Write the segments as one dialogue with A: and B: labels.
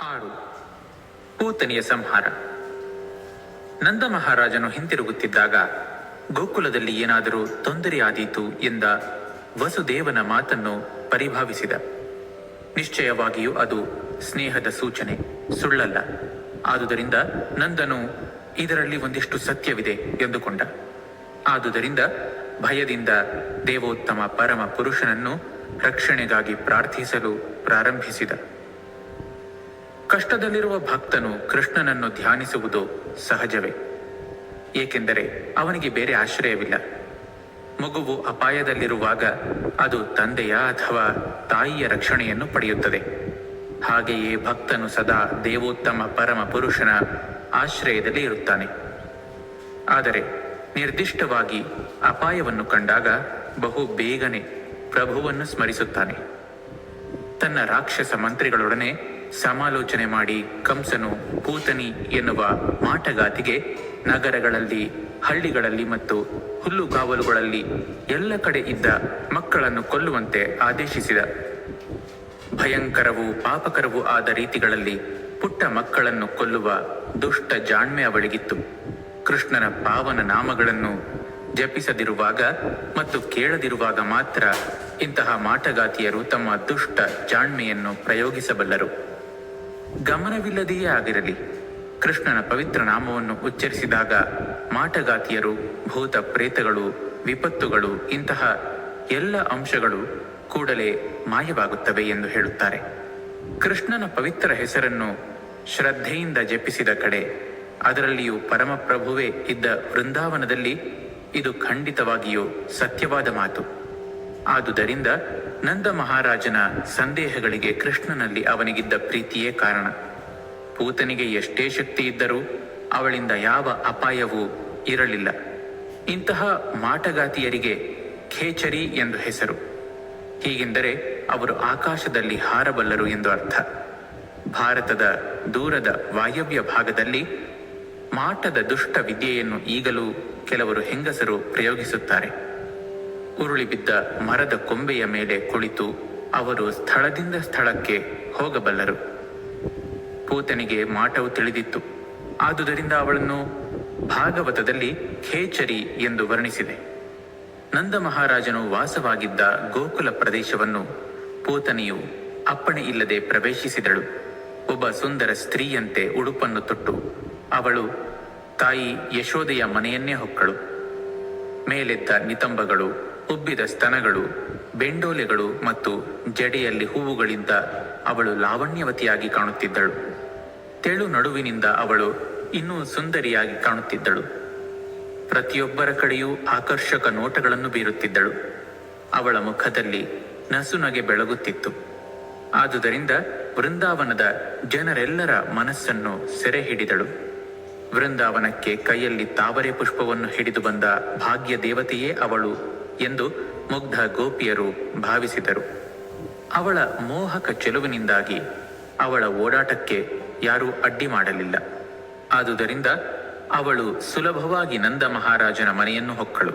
A: ಆರು ಪೂತನಿಯ ಸಂಹಾರ. ನಂದ ಮಹಾರಾಜನು ಹಿಂತಿರುಗುತ್ತಿದ್ದಾಗ ಗೋಕುಲದಲ್ಲಿ ಏನಾದರೂ ತೊಂದರೆಯಾದೀತು ಎಂದ ವಸುದೇವನ ಮಾತನ್ನು ಪರಿಭಾವಿಸಿದ. ನಿಶ್ಚಯವಾಗಿಯೂ ಅದು ಸ್ನೇಹದ ಸೂಚನೆ, ಸುಳ್ಳಲ್ಲ. ಆದುದರಿಂದ ನಂದನು ಇದರಲ್ಲಿ ಒಂದಿಷ್ಟು ಸತ್ಯವಿದೆ ಎಂದುಕೊಂಡ. ಆದುದರಿಂದ ಭಯದಿಂದ ದೇವೋತ್ತಮ ಪರಮ ಪುರುಷನನ್ನು ರಕ್ಷಣೆಗಾಗಿ ಪ್ರಾರ್ಥಿಸಲು ಪ್ರಾರಂಭಿಸಿದ. ಕಷ್ಟದಲ್ಲಿರುವ ಭಕ್ತನು ಕೃಷ್ಣನನ್ನು ಧ್ಯಾನಿಸುವುದು ಸಹಜವೇ. ಏಕೆಂದರೆ ಅವನಿಗೆ ಬೇರೆ ಆಶ್ರಯವಿಲ್ಲ. ಮಗುವು ಅಪಾಯದಲ್ಲಿರುವಾಗ ಅದು ತಂದೆಯ ಅಥವಾ ತಾಯಿಯ ರಕ್ಷಣೆಯನ್ನು ಪಡೆಯುತ್ತದೆ. ಹಾಗೆಯೇ ಭಕ್ತನು ಸದಾ ದೇವೋತ್ತಮ ಪರಮ ಪುರುಷನ ಆಶ್ರಯದಲ್ಲಿ ಇರುತ್ತಾನೆ. ಆದರೆ ನಿರ್ದಿಷ್ಟವಾಗಿ ಅಪಾಯವನ್ನು ಕಂಡಾಗ ಬಹು ಬೇಗನೆ ಪ್ರಭುವನ್ನು ಸ್ಮರಿಸುತ್ತಾನೆ. ತನ್ನ ರಾಕ್ಷಸ ಮಂತ್ರಿಗಳೊಡನೆ ಸಮಾಲೋಚನೆ ಮಾಡಿ ಕಂಸನು, ಪೂತನಿ ಎನ್ನುವ ಮಾಟಗಾತಿಗೆ ನಗರಗಳಲ್ಲಿ, ಹಳ್ಳಿಗಳಲ್ಲಿ ಮತ್ತು ಹುಲ್ಲುಗಾವಲುಗಳಲ್ಲಿ ಎಲ್ಲ ಕಡೆ ಇದ್ದ ಮಕ್ಕಳನ್ನು ಕೊಲ್ಲುವಂತೆ ಆದೇಶಿಸಿದ. ಭಯಂಕರವೂ ಪಾಪಕರವೂ ಆದ ರೀತಿಗಳಲ್ಲಿ ಪುಟ್ಟ ಮಕ್ಕಳನ್ನು ಕೊಲ್ಲುವ ದುಷ್ಟ ಜಾಣ್ಮೆ ಅವಳಿಗಿತ್ತು. ಕೃಷ್ಣನ ಪಾವನ ನಾಮಗಳನ್ನು ಜಪಿಸದಿರುವಾಗ ಮತ್ತು ಕೇಳದಿರುವಾಗ ಮಾತ್ರ ಇಂತಹ ಮಾಟಗಾತಿಯರು ತಮ್ಮ ದುಷ್ಟ ಜಾಣ್ಮೆಯನ್ನು ಪ್ರಯೋಗಿಸಬಲ್ಲರು. ಗಮನವಿಲ್ಲದೆಯೇ ಆಗಿರಲಿ, ಕೃಷ್ಣನ ಪವಿತ್ರ ನಾಮವನ್ನು ಉಚ್ಚರಿಸಿದಾಗ ಮಾಟಗಾತಿಯರು ಭೂತ ಪ್ರೇತಗಳು ವಿಪತ್ತುಗಳು, ಇಂತಹ ಎಲ್ಲ ಅಂಶಗಳು ಕೂಡಲೇ ಮಾಯವಾಗುತ್ತವೆ ಎಂದು ಹೇಳುತ್ತಾರೆ. ಕೃಷ್ಣನ ಪವಿತ್ರ ಹೆಸರನ್ನು ಶ್ರದ್ಧೆಯಿಂದ ಜಪಿಸಿದ ಕಡೆ ಅದರಲ್ಲಿಯೂ ಪರಮಪ್ರಭುವೇ ಇದ್ದ ವೃಂದಾವನದಲ್ಲಿ ಇದು ಖಂಡಿತವಾಗಿಯೂ ಸತ್ಯವಾದ ಮಾತು. ಆದುದರಿಂದ ನಂದ ಮಹಾರಾಜನ ಸಂದೇಹಗಳಿಗೆ ಕೃಷ್ಣನಲ್ಲಿ ಅವನಿಗಿದ್ದ ಪ್ರೀತಿಯೇ ಕಾರಣ. ಪೂತನಿಗೆ ಎಷ್ಟೇ ಶಕ್ತಿ ಇದ್ದರೂ ಅವಳಿಂದ ಯಾವ ಅಪಾಯವೂ ಇರಲಿಲ್ಲ. ಇಂತಹ ಮಾಟಗಾತಿಯರಿಗೆ ಖೇಚರಿ ಎಂದು ಹೆಸರು. ಹೀಗೆಂದರೆ ಅವರು ಆಕಾಶದಲ್ಲಿ ಹಾರಬಲ್ಲರು ಎಂದು ಅರ್ಥ. ಭಾರತದ ದೂರದ ವಾಯವ್ಯ ಭಾಗದಲ್ಲಿ ಮಾಟದ ದುಷ್ಟ ವಿದ್ಯೆಯನ್ನು ಈಗಲೂ ಕೆಲವರು ಹೆಂಗಸರು ಪ್ರಯೋಗಿಸುತ್ತಾರೆ. ಉರುಳಿ ಬಿದ್ದ ಮರದ ಕೊಂಬೆಯ ಮೇಲೆ ಕುಳಿತು ಅವರು ಸ್ಥಳದಿಂದ ಸ್ಥಳಕ್ಕೆ ಹೋಗಬಲ್ಲರು. ಪೂತನಿಗೆ ಮಾಟವು ತಿಳಿದಿತ್ತು. ಆದುದರಿಂದ ಅವಳನ್ನು ಭಾಗವತದಲ್ಲಿ ಖೇಚರಿ ಎಂದು ವರ್ಣಿಸಿದೆ. ನಂದ ಮಹಾರಾಜನು ವಾಸವಾಗಿದ್ದ ಗೋಕುಲ ಪ್ರದೇಶವನ್ನು ಪೂತನಿಯು ಅಪ್ಪಣೆ ಇಲ್ಲದೆ ಪ್ರವೇಶಿಸಿದಳು. ಒಬ್ಬ ಸುಂದರ ಸ್ತ್ರೀಯಂತೆ ಉಡುಪನ್ನು ತೊಟ್ಟು ಅವಳು ತಾಯಿ ಯಶೋದೆಯ ಮನೆಯನ್ನೇ ಹೊಕ್ಕಳು. ಮೇಲೆದ್ದ ನಿತಂಬಗಳು ಉಬ್ಬಿದ ಸ್ತನಗಳು, ಬೆಂಡೋಲೆಗಳು ಮತ್ತು ಜಡೆಯಲ್ಲಿ ಹೂವುಗಳಿಂದ ಅವಳು ಲಾವಣ್ಯವತಿಯಾಗಿ ಕಾಣುತ್ತಿದ್ದಳು. ತೆಳು ನಡುವಿನಿಂದ ಅವಳು ಇನ್ನೂ ಸುಂದರಿಯಾಗಿ ಕಾಣುತ್ತಿದ್ದಳು. ಪ್ರತಿಯೊಬ್ಬರ ಕಡೆಯೂ ಆಕರ್ಷಕ ನೋಟಗಳನ್ನು ಬೀರುತ್ತಿದ್ದಳು. ಅವಳ ಮುಖದಲ್ಲಿ ನಸುನಗೆ ಬೆಳಗುತ್ತಿತ್ತು. ಆದುದರಿಂದ ವೃಂದಾವನದ ಜನರೆಲ್ಲರ ಮನಸ್ಸನ್ನು ಸೆರೆ ಹಿಡಿದಳು ವೃಂದಾವನಕ್ಕೆ ಕೈಯಲ್ಲಿ ತಾವರೆ ಪುಷ್ಪವನ್ನು ಹಿಡಿದು ಬಂದ ಭಾಗ್ಯ ದೇವತೆಯೇ ಅವಳು ಎಂದು ಮುಗ್ಧ ಗೋಪಿಯರು ಭಾವಿಸಿದರು. ಅವಳ ಮೋಹಕ ಚೆಲುವಿನಿಂದಾಗಿ ಅವಳ ಓಡಾಟಕ್ಕೆ ಯಾರೂ ಅಡ್ಡಿ ಮಾಡಲಿಲ್ಲ. ಆದುದರಿಂದ ಅವಳು ಸುಲಭವಾಗಿ ನಂದ ಮಹಾರಾಜನ ಮನೆಯನ್ನು ಹೊಕ್ಕಳು.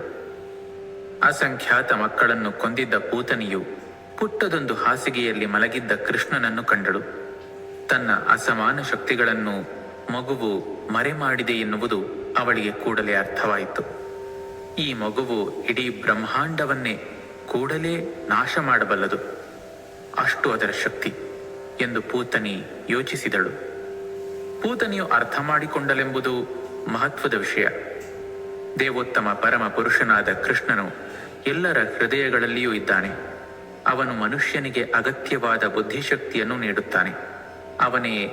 A: ಅಸಂಖ್ಯಾತ ಮಕ್ಕಳನ್ನು ಕೊಂದಿದ್ದ ಪೂತನಿಯು ಪುಟ್ಟದೊಂದು ಹಾಸಿಗೆಯಲ್ಲಿ ಮಲಗಿದ್ದ ಕೃಷ್ಣನನ್ನು ಕಂಡಳು. ತನ್ನ ಅಸಮಾನ ಶಕ್ತಿಗಳನ್ನು ಮಗುವು ಮರೆಮಾಡಿದೆ ಎನ್ನುವುದು ಅವಳಿಗೆ ಕೂಡಲೇ ಅರ್ಥವಾಯಿತು. ಈ ಮಗುವು ಇಡೀ ಬ್ರಹ್ಮಾಂಡವನ್ನೇ ಕೂಡಲೇ ನಾಶ ಮಾಡಬಲ್ಲದು. ಅಷ್ಟು ಅದರ ಶಕ್ತಿ ಎಂದು ಪೂತನಿ ಯೋಚಿಸಿದಳು. ಪೂತನಿಯು ಅರ್ಥ ಮಾಡಿಕೊಂಡಲೆಂಬುದು ಮಹತ್ವದ ವಿಷಯ. ದೇವೋತ್ತಮ ಪರಮ ಪುರುಷನಾದ ಕೃಷ್ಣನು ಎಲ್ಲರ ಹೃದಯಗಳಲ್ಲಿಯೂ ಇದ್ದಾನೆ. ಅವನು ಮನುಷ್ಯನಿಗೆ ಅಗತ್ಯವಾದ ಬುದ್ಧಿಶಕ್ತಿಯನ್ನು ನೀಡುತ್ತಾನೆ. ಅವನೇ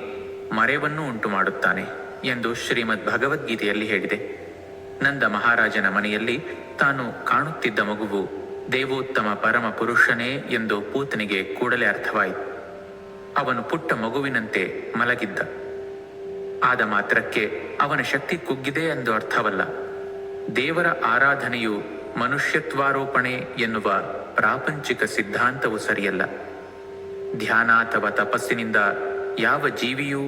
A: ಮರೆವನ್ನು ಉಂಟು ಮಾಡುತ್ತಾನೆ ಎಂದು ಶ್ರೀಮದ್ ಭಗವದ್ಗೀತೆಯಲ್ಲಿ ಹೇಳಿದೆ. ನಂದ ಮಹಾರಾಜನ ಮನೆಯಲ್ಲಿ ತಾನು ಕಾಣುತ್ತಿದ್ದ ಮಗುವು ದೇವೋತ್ತಮ ಪರಮ ಪುರುಷನೇ ಎಂದು ಪೂತನಿಗೆ ಕೂಡಲೇ ಅರ್ಥವಾಯಿತು. ಅವನು ಪುಟ್ಟ ಮಗುವಿನಂತೆ ಮಲಗಿದ್ದ. ಆದ ಮಾತ್ರಕ್ಕೆ ಅವನ ಶಕ್ತಿ ಕುಗ್ಗಿದೆ ಎಂದು ಅರ್ಥವಲ್ಲ. ದೇವರ ಆರಾಧನೆಯು ಮನುಷ್ಯತ್ವಾರೋಪಣೆ ಎನ್ನುವ ಪ್ರಾಪಂಚಿಕ ಸಿದ್ಧಾಂತವು ಸರಿಯಲ್ಲ. ಧ್ಯಾನ ಅಥವಾ ತಪಸ್ಸಿನಿಂದ ಯಾವ ಜೀವಿಯೂ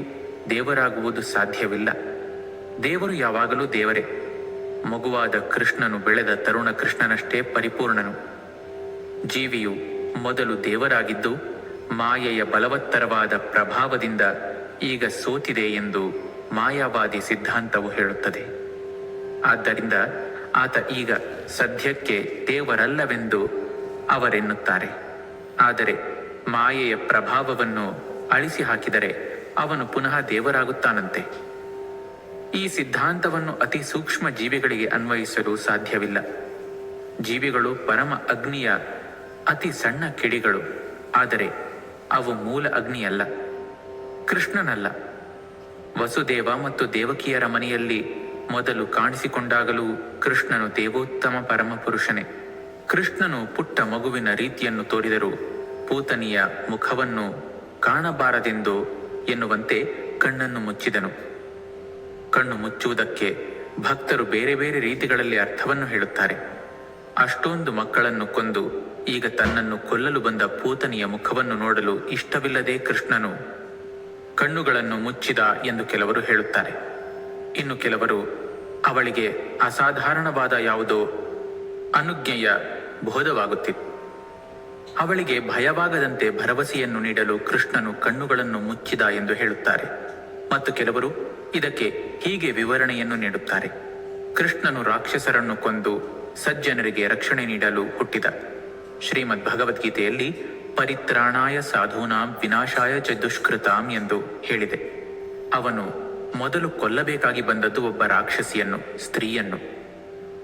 A: ದೇವರಾಗುವುದು ಸಾಧ್ಯವಿಲ್ಲ. ದೇವರು ಯಾವಾಗಲೂ ದೇವರೇ. ಮಗುವಾದ ಕೃಷ್ಣನು ಬೆಳೆದ ತರುಣ ಕೃಷ್ಣನಷ್ಟೇ ಪರಿಪೂರ್ಣನು. ಜೀವಿಯು ಮೊದಲು ದೇವರಾಗಿದ್ದು, ಮಾಯೆಯ ಬಲವತ್ತರವಾದ ಪ್ರಭಾವದಿಂದ ಈಗ ಸೋತಿದೆ ಎಂದು ಮಾಯಾವಾದಿ ಸಿದ್ಧಾಂತವು ಹೇಳುತ್ತದೆ. ಆದ್ದರಿಂದ ಆತ ಈಗ ಸದ್ಯಕ್ಕೆ ದೇವರಲ್ಲವೆಂದು ಅವರೆನ್ನುತ್ತಾರೆ. ಆದರೆ ಮಾಯೆಯ ಪ್ರಭಾವವನ್ನು ಅಳಿಸಿ ಹಾಕಿದರೆ ಅವನು ಪುನಃ ದೇವರಾಗುತ್ತಾನಂತೆ. ಈ ಸಿದ್ಧಾಂತವನ್ನು ಅತಿ ಸೂಕ್ಷ್ಮ ಜೀವಿಗಳಿಗೆ ಅನ್ವಯಿಸಲು ಸಾಧ್ಯವಿಲ್ಲ. ಜೀವಿಗಳು ಪರಮ ಅಗ್ನಿಯ ಅತಿ ಸಣ್ಣ ಕಿಡಿಗಳು, ಆದರೆ ಅವು ಮೂಲ ಅಗ್ನಿಯಲ್ಲ, ಕೃಷ್ಣನಲ್ಲ. ವಸುದೇವ ಮತ್ತು ದೇವಕಿಯರ ಮನೆಯಲ್ಲಿ ಮೊದಲು ಕಾಣಿಸಿಕೊಂಡಾಗಲೂ ಕೃಷ್ಣನು ದೇವೋತ್ತಮ ಪರಮಪುರುಷನೇ ಕೃಷ್ಣನು ಪುಟ್ಟ ಮಗುವಿನ ರೀತಿಯನ್ನು ತೋರಿದರು ಪೂತನಿಯ ಮುಖವನ್ನು ಕಾಣಬಾರದೆಂದು ಎನ್ನುವಂತೆ ಕಣ್ಣನ್ನು ಮುಚ್ಚಿದನು. ಕಣ್ಣು ಮುಚ್ಚುವುದಕ್ಕೆ ಭಕ್ತರು ಬೇರೆ ಬೇರೆ ರೀತಿಗಳಲ್ಲಿ ಅರ್ಥವನ್ನು ಹೇಳುತ್ತಾರೆ. ಅಷ್ಟೊಂದು ಮಕ್ಕಳನ್ನು ಕೊಂದು ಈಗ ತನ್ನನ್ನು ಕೊಲ್ಲಲು ಬಂದ ಪೂತನಿಯ ಮುಖವನ್ನು ನೋಡಲು ಇಷ್ಟವಿಲ್ಲದೆ ಕೃಷ್ಣನು ಕಣ್ಣುಗಳನ್ನು ಮುಚ್ಚಿದ ಎಂದು ಕೆಲವರು ಹೇಳುತ್ತಾರೆ. ಇನ್ನು ಕೆಲವರು ಅವಳಿಗೆ ಅಸಾಧಾರಣವಾದ ಯಾವುದೋ ಅನುಜ್ಞೆಯ ಬೋಧವಾಗುತ್ತಿತ್ತು ಅವಳಿಗೆ ಭಯವಾಗದಂತೆ ಭರವಸೆಯನ್ನು ನೀಡಲು ಕೃಷ್ಣನು ಕಣ್ಣುಗಳನ್ನು ಮುಚ್ಚಿದ ಎಂದು ಹೇಳುತ್ತಾರೆ. ಮತ್ತು ಕೆಲವರು ಇದಕ್ಕೆ ಹೀಗೆ ವಿವರಣೆಯನ್ನು ನೀಡುತ್ತಾರೆ. ಕೃಷ್ಣನು ರಾಕ್ಷಸರನ್ನು ಕೊಂದು ಸಜ್ಜನರಿಗೆ ರಕ್ಷಣೆ ನೀಡಲು ಹುಟ್ಟಿದ. ಶ್ರೀಮದ್ ಭಗವದ್ಗೀತೆಯಲ್ಲಿ ಪರಿತ್ರಾಣಾಯ ಸಾಧೂನಾಂ ವಿನಾಶಾಯ ಚ ದುಷ್ಕೃತಾಂ ಎಂದು ಹೇಳಿದೆ. ಅವನು ಮೊದಲು ಕೊಲ್ಲಬೇಕಾಗಿ ಬಂದದ್ದು ಒಬ್ಬ ರಾಕ್ಷಸಿಯನ್ನು, ಸ್ತ್ರೀಯನ್ನು.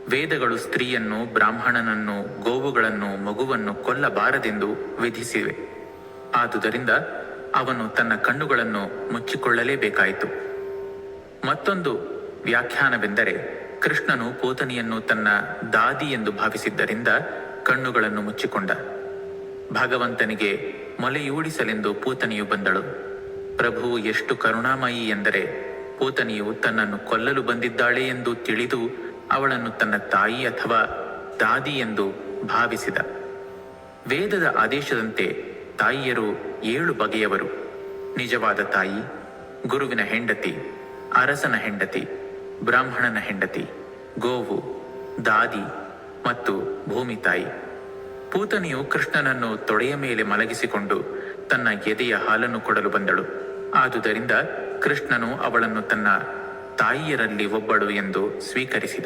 A: ವೇದಗಳು ಸ್ತ್ರೀಯನ್ನು, ಬ್ರಾಹ್ಮಣನನ್ನು, ಗೋವುಗಳನ್ನು, ಮಗುವನ್ನು ಕೊಲ್ಲಬಾರದೆಂದು ವಿಧಿಸಿವೆ. ಆದುದರಿಂದ ಅವನು ತನ್ನ ಕಣ್ಣುಗಳನ್ನು ಮುಚ್ಚಿಕೊಳ್ಳಲೇಬೇಕಾಯಿತು. ಮತ್ತೊಂದು ವ್ಯಾಖ್ಯಾನವೆಂದರೆ ಕೃಷ್ಣನು ಪೋತನಿಯನ್ನು ತನ್ನ ದಾದಿ ಎಂದು ಭಾವಿಸಿದ್ದರಿಂದ ಕಣ್ಣುಗಳನ್ನು ಮುಚ್ಚಿಕೊಂಡ. ಭಗವಂತನಿಗೆ ಮೊಲೆಯೂಡಿಸಲೆಂದು ಪೂತನಿಯು ಬಂದಳು. ಪ್ರಭು, ಎಷ್ಟು ಕರುಣಾಮಯಿ ಎಂದರೆ ಪೂತನಿಯು ತನ್ನನ್ನು ಕೊಲ್ಲಲು ಬಂದಿದ್ದಾಳೆ ಎಂದು ತಿಳಿದು ಅವಳನ್ನು ತನ್ನ ತಾಯಿ ಅಥವಾ ದಾದಿ ಎಂದು ಭಾವಿಸಿದ. ವೇದದ ಆದೇಶದಂತೆ ತಾಯಿಯರು ಏಳು ಬಗೆಯವರು. ನಿಜವಾದ ತಾಯಿ, ಗುರುವಿನ ಹೆಂಡತಿ ಅರಸನ ಹೆಂಡತಿ, ಬ್ರಾಹ್ಮಣನ ಹೆಂಡತಿ, ಗೋವು, ದಾದಿ ಮತ್ತು ಭೂಮಿ ತಾಯಿ. ಪೂತನಿಯು ಕೃಷ್ಣನನ್ನು ತೊಡೆಯ ಮೇಲೆ ಮಲಗಿಸಿಕೊಂಡು ತನ್ನ ಎದೆಯ ಹಾಲನ್ನು ಕೊಡಲು ಬಂದಳು. ಆದುದರಿಂದ ಕೃಷ್ಣನು ಅವಳನ್ನು ತನ್ನ ತಾಯಿಯರಲ್ಲಿ ಒಬ್ಬಳು ಎಂದು ಸ್ವೀಕರಿಸಿದ.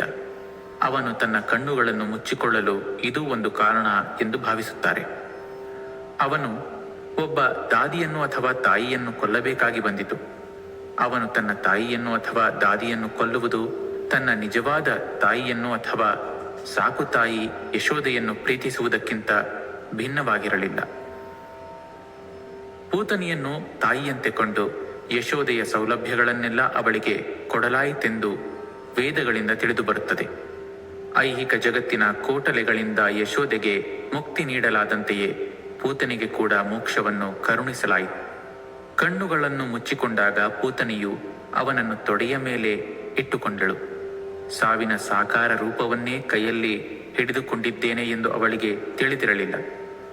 A: ಅವನು ತನ್ನ ಕಣ್ಣುಗಳನ್ನು ಮುಚ್ಚಿಕೊಳ್ಳಲು ಇದು ಒಂದು ಕಾರಣ ಎಂದು ಭಾವಿಸುತ್ತಾರೆ. ಅವನು ಒಬ್ಬ ದಾದಿಯನ್ನು ಅಥವಾ ತಾಯಿಯನ್ನು ಕೊಲ್ಲಬೇಕಾಗಿ ಬಂದಿತು. ಅವನು ತನ್ನ ತಾಯಿಯನ್ನು ಅಥವಾ ದಾದಿಯನ್ನು ಕೊಲ್ಲುವುದು, ತನ್ನ ನಿಜವಾದ ತಾಯಿಯನ್ನು ಅಥವಾ ಸಾಕು ತಾಯಿ ಯಶೋದೆಯನ್ನು ಪ್ರೀತಿಸುವುದಕ್ಕಿಂತ ಭಿನ್ನವಾಗಿರಲಿಲ್ಲ. ಪೂತನಿಯನ್ನು ತಾಯಿಯಂತೆ ಕೊಂಡು ಯಶೋದೆಯ ಸೌಲಭ್ಯಗಳನ್ನೆಲ್ಲ ಅವಳಿಗೆ ಕೊಡಲಾಯಿತೆಂದು ವೇದಗಳಿಂದ ತಿಳಿದುಬರುತ್ತದೆ ಐಹಿಕ ಜಗತ್ತಿನ ಕೋಟಲೆಗಳಿಂದ ಯಶೋದೆಗೆ ಮುಕ್ತಿ ನೀಡಲಾದಂತೆಯೇ ಪೂತನಿಗೆ ಕೂಡ ಮೋಕ್ಷವನ್ನು ಕರುಣಿಸಲಾಯಿತು. ಕಣ್ಣುಗಳನ್ನು ಮುಚ್ಚಿಕೊಂಡಾಗ ಪೂತನಿಯು ಅವನನ್ನು ತೊಡೆಯ ಮೇಲೆ ಇಟ್ಟುಕೊಂಡಳು. ಸಾವಿನ ಸಾಕಾರ ರೂಪವನ್ನೇ ಕೈಯಲ್ಲಿ ಹಿಡಿದುಕೊಂಡಿದ್ದೇನೆ ಎಂದು ಅವಳಿಗೆ ತಿಳಿದಿರಲಿಲ್ಲ.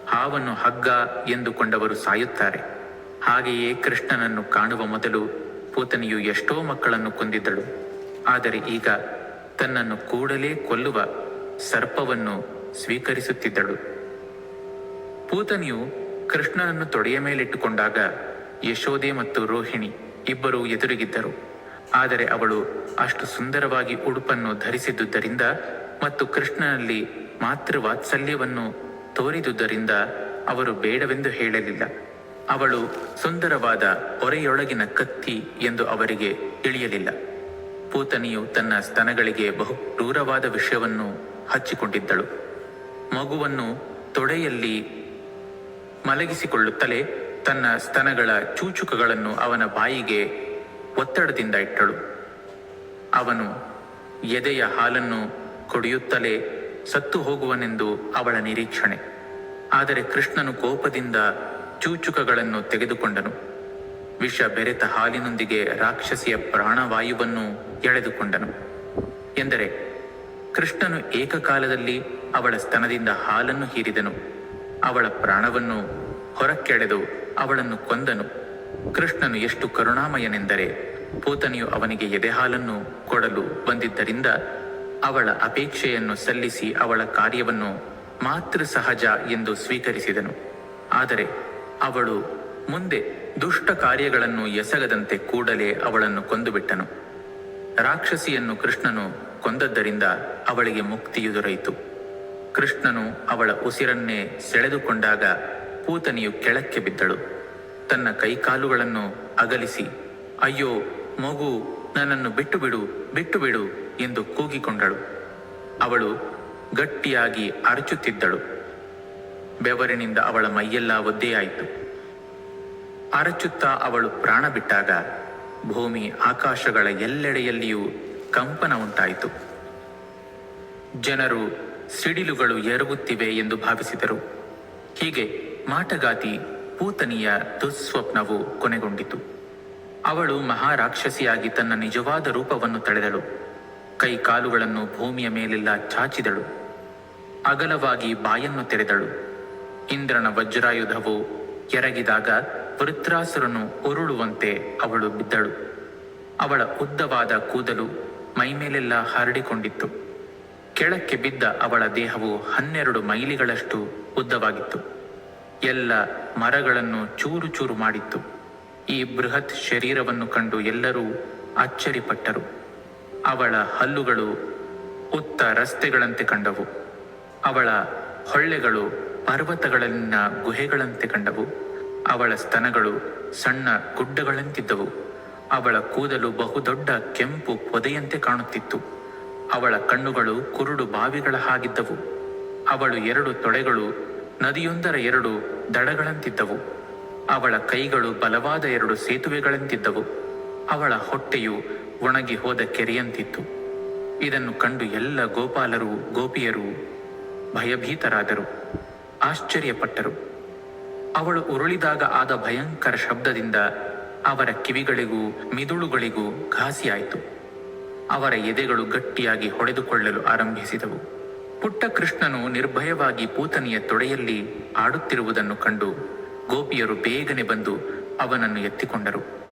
A: ಹಾವನ್ನು ಹಗ್ಗ ಎಂದುಕೊಂಡವರು ಸಾಯುತ್ತಾರೆ. ಹಾಗೆಯೇ ಕೃಷ್ಣನನ್ನು ಕಾಣುವ ಮೊದಲು ಪೂತನಿಯು ಎಷ್ಟೋ ಮಕ್ಕಳನ್ನು ಕೊಂದಿದ್ದಳು. ಆದರೆ ಈಗ ತನ್ನನ್ನು ಕೂಡಲೇ ಕೊಲ್ಲುವ ಸರ್ಪವನ್ನು ಸ್ವೀಕರಿಸುತ್ತಿದ್ದಳು. ಪೂತನಿಯು ಕೃಷ್ಣನನ್ನು ತೊಡೆಯ ಮೇಲಿಟ್ಟುಕೊಂಡಾಗ ಯಶೋದೆ ಮತ್ತು ರೋಹಿಣಿ ಇಬ್ಬರೂ ಎದುರಿಗಿದ್ದರು. ಆದರೆ ಅವಳು ಅಷ್ಟು ಸುಂದರವಾಗಿ ಉಡುಪನ್ನು ಧರಿಸಿದ್ದುದರಿಂದ ಮತ್ತು ಕೃಷ್ಣನಲ್ಲಿ ಮಾತೃ ವಾತ್ಸಲ್ಯವನ್ನು ತೋರಿದುದರಿಂದ ಅವರು ಬೇಡವೆಂದು ಹೇಳಲಿಲ್ಲ. ಅವಳು ಸುಂದರವಾದ ಒರೆಯೊಳಗಿನ ಕತ್ತಿ ಎಂದು ಅವರಿಗೆ ತಿಳಿಯಲಿಲ್ಲ. ಪೂತನಿಯು ತನ್ನ ಸ್ತನಗಳಿಗೆ ಬಹು ದೂರವಾದ ವಿಷಯವನ್ನು ಹಚ್ಚಿಕೊಂಡಿದ್ದಳು. ಮಗುವನ್ನು ತೊಡೆಯಲ್ಲಿ ಮಲಗಿಸಿಕೊಳ್ಳುತ್ತಲೇ ತನ್ನ ಸ್ತನಗಳ ಚೂಚುಕಗಳನ್ನು ಅವನ ಬಾಯಿಗೆ ಒತ್ತಡದಿಂದ ಇಟ್ಟಳು. ಅವನು ಎದೆಯ ಹಾಲನ್ನು ಕುಡಿಯುತ್ತಲೇ ಸತ್ತು ಹೋಗುವನೆಂದು ಅವಳ ನಿರೀಕ್ಷಣೆ. ಆದರೆ ಕೃಷ್ಣನು ಕೋಪದಿಂದ ಚೂಚುಕಗಳನ್ನು ತೆಗೆದುಕೊಂಡನು. ವಿಷ ಬೆರೆತ ಹಾಲಿನೊಂದಿಗೆ ರಾಕ್ಷಸಿಯ ಪ್ರಾಣವಾಯುವನ್ನು ಎಳೆದುಕೊಂಡನು. ಎಂದರೆ ಕೃಷ್ಣನು ಏಕಕಾಲದಲ್ಲಿ ಅವಳ ಸ್ತನದಿಂದ ಹಾಲನ್ನು ಹೀರಿದನು. ಅವಳ ಪ್ರಾಣವನ್ನು ಹೊರಕ್ಕೆಳೆದು ಅವಳನ್ನು ಕೊಂದನು. ಕೃಷ್ಣನು ಎಷ್ಟು ಕರುಣಾಮಯನೆಂದರೆ ಪೂತನಿಯು ಅವನಿಗೆ ಎದೆಹಾಲನ್ನು ಕೊಡಲು ಬಂದಿದ್ದರಿಂದ ಅವಳ ಅಪೇಕ್ಷೆಯನ್ನು ಸಲ್ಲಿಸಿ ಅವಳ ಕಾರ್ಯವನ್ನು ಮಾತೃ ಸಹಜ ಎಂದು ಸ್ವೀಕರಿಸಿದನು. ಆದರೆ ಅವಳು ಮುಂದೆ ದುಷ್ಟ ಕಾರ್ಯಗಳನ್ನು ಎಸಗದಂತೆ ಕೂಡಲೇ ಅವಳನ್ನು ಕೊಂದುಬಿಟ್ಟನು. ರಾಕ್ಷಸಿಯನ್ನು ಕೃಷ್ಣನು ಕೊಂದದ್ದರಿಂದ ಅವಳಿಗೆ ಮುಕ್ತಿಯು ದೊರೆಯಿತು. ಕೃಷ್ಣನು ಅವಳ ಉಸಿರನ್ನೇ ಸೆಳೆದುಕೊಂಡಾಗ ಪೂತನಿಯು ಕೆಳಕ್ಕೆ ಬಿದ್ದಳು. ತನ್ನ ಕೈಕಾಲುಗಳನ್ನು ಅಗಲಿಸಿ, ಅಯ್ಯೋ, ಮಗು, ನನ್ನನ್ನು ಬಿಟ್ಟು ಬಿಡು ಬಿಟ್ಟು ಬಿಡು ಎಂದು ಕೂಗಿಕೊಂಡಳು. ಅವಳು ಗಟ್ಟಿಯಾಗಿ ಅರಚುತ್ತಿದ್ದಳು. ಬೆವರಿನಿಂದ ಅವಳ ಮೈಯೆಲ್ಲ ಒದ್ದೆಯಾಯಿತು. ಅರಚುತ್ತಾ ಅವಳು ಪ್ರಾಣ ಬಿಟ್ಟಾಗ ಭೂಮಿ ಆಕಾಶಗಳ ಎಲ್ಲೆಡೆಯಲ್ಲಿಯೂ ಕಂಪನ ಉಂಟಾಯಿತು. ಜನರು ಸಿಡಿಲುಗಳು ಎರಗುತ್ತಿವೆ ಎಂದು ಭಾವಿಸಿದರು. ಹೀಗೆ ಮಾಟಗಾತಿ ಪೂತನಿಯ ದುಸ್ವಪ್ನವು ಕೊನೆಗೊಂಡಿತು. ಅವಳು ಮಹಾರಾಕ್ಷಸಿಯಾಗಿ ತನ್ನ ನಿಜವಾದ ರೂಪವನ್ನು ತಳೆದಳು. ಕೈ ಕಾಲುಗಳನ್ನು ಭೂಮಿಯ ಮೇಲೆಲ್ಲ ಚಾಚಿದಳು. ಅಗಲವಾಗಿ ಬಾಯನ್ನು ತೆರೆದಳು. ಇಂದ್ರನ ವಜ್ರಾಯುಧವು ಎರಗಿದಾಗ ವೃತ್ರಾಸುರನು ಉರುಳುವಂತೆ ಅವಳು ಬಿದ್ದಳು. ಅವಳ ಉದ್ದವಾದ ಕೂದಲು ಮೈಮೇಲೆಲ್ಲ ಹರಡಿಕೊಂಡಿತ್ತು. ಕೆಳಕ್ಕೆ ಬಿದ್ದ ಅವಳ ದೇಹವು ಹನ್ನೆರಡು ಮೈಲಿಗಳಷ್ಟು ಉದ್ದವಾಗಿತ್ತು. ಎಲ್ಲ ಮರಗಳನ್ನು ಚೂರು ಚೂರು ಮಾಡಿತ್ತು. ಈ ಬೃಹತ್ ಶರೀರವನ್ನು ಕಂಡು ಎಲ್ಲರೂ ಅಚ್ಚರಿಪಟ್ಟರು. ಅವಳ ಹಲ್ಲುಗಳು ಉತ್ತ ರಸ್ತೆಗಳಂತೆ ಕಂಡವು. ಅವಳ ಹೊಳ್ಳೆಗಳು ಪರ್ವತಗಳಲ್ಲಿನ ಗುಹೆಗಳಂತೆ ಕಂಡವು. ಅವಳ ಸ್ತನಗಳು ಸಣ್ಣ ಗುಡ್ಡಗಳಂತಿದ್ದವು. ಅವಳ ಕೂದಲು ಬಹುದೊಡ್ಡ ಕೆಂಪು ಪೊದೆಯಂತೆ ಕಾಣುತ್ತಿತ್ತು. ಅವಳ ಕಣ್ಣುಗಳು ಕುರುಡು ಬಾವಿಗಳ ಹಾಗಿದ್ದವು. ಅವಳು ಎರಡು ತೊಡೆಗಳು ನದಿಯೊಂದರ ಎರಡು ದಡಗಳಂತಿದ್ದವು. ಅವಳ ಕೈಗಳು ಬಲವಾದ ಎರಡು ಸೇತುವೆಗಳಂತಿದ್ದವು. ಅವಳ ಹೊಟ್ಟೆಯು ಒಣಗಿ ಹೋದ ಕೆರೆಯಂತಿತ್ತು. ಇದನ್ನು ಕಂಡು ಎಲ್ಲ ಗೋಪಾಲರು, ಗೋಪಿಯರು ಭಯಭೀತರಾದರು, ಆಶ್ಚರ್ಯಪಟ್ಟರು. ಅವಳು ಉರುಳಿದಾಗ ಆದ ಭಯಂಕರ ಶಬ್ದದಿಂದ ಅವರ ಕಿವಿಗಳಿಗೂ ಮಿದುಳುಗಳಿಗೂ ಘಾಸಿಯಾಯಿತು. ಅವರ ಎದೆಗಳು ಗಟ್ಟಿಯಾಗಿ ಹೊಡೆದುಕೊಳ್ಳಲು ಆರಂಭಿಸಿದವು. ಪುಟ್ಟ ಕೃಷ್ಣನು ನಿರ್ಭಯವಾಗಿ ಪೂತನಿಯ ತೊಡೆಯಲ್ಲಿ ಆಡುತ್ತಿರುವುದನ್ನು ಕಂಡು ಗೋಪಿಯರು ಬೇಗನೆ ಬಂದು ಅವನನ್ನು ಎತ್ತಿಕೊಂಡರು.